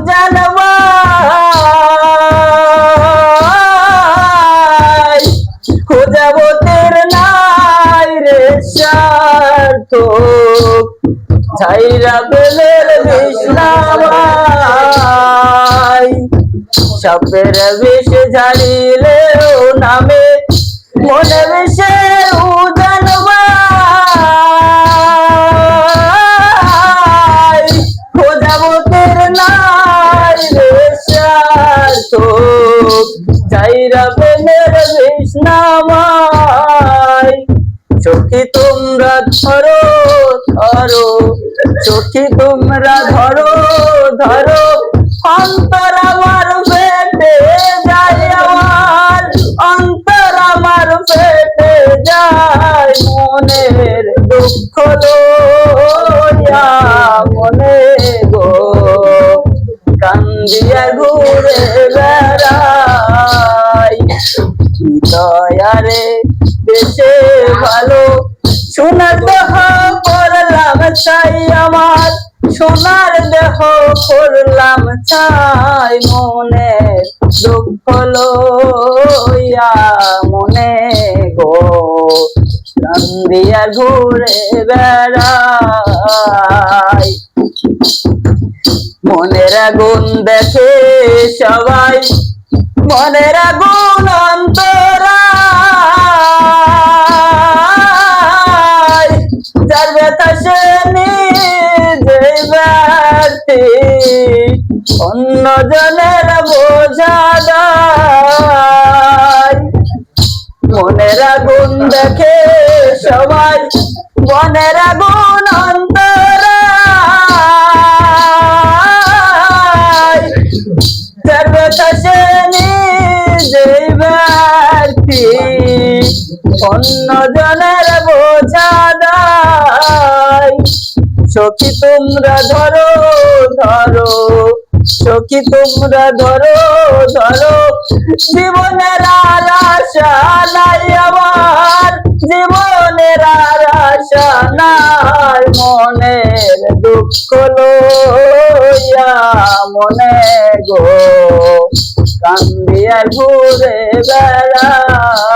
জানবাই খোঁজাবতের নাই রে স্বার্থ ছাইরা বেলের বিষ্ণামাই সাপের বিষ নামে মনে বিষ্ণামাই চোখে তোমরা ধরো ধরো। চোখে তোমরা ধরো ধরো। অন্তর আমার পেটে যায় আমার। অন্তর আমার পেটে যায় মনের দুঃখ মনে গো। কান্দিয়া ঘুরে দয়ারে দেশে ভালো। সোনার দেহ করলাম চাই আমার। সোনার দেহ করলাম চাই মনে দুঃখ লইয়া মনে গো। কান্দিয়া ঘুরে বেড়াই। মনের আগুন দেখে সবাই। মনের আগুন অন্তরায় অন্য জনের বোঝা মনের আগুন দেখে সবাই মনের আগুন অন্তরায় সর্বতা সে নিজেই ব্যর্থী অন্য জনের বোঝা সখী তোমরা ধরো ধরো, সখী তোমরা ধরো ধরো। জীবনের আর আশা নাই আমার, জীবনের আর আশা নাই মনের দুঃখ লইয়া মনে গো। কান্দিয়া ঘুরে বেড়াই।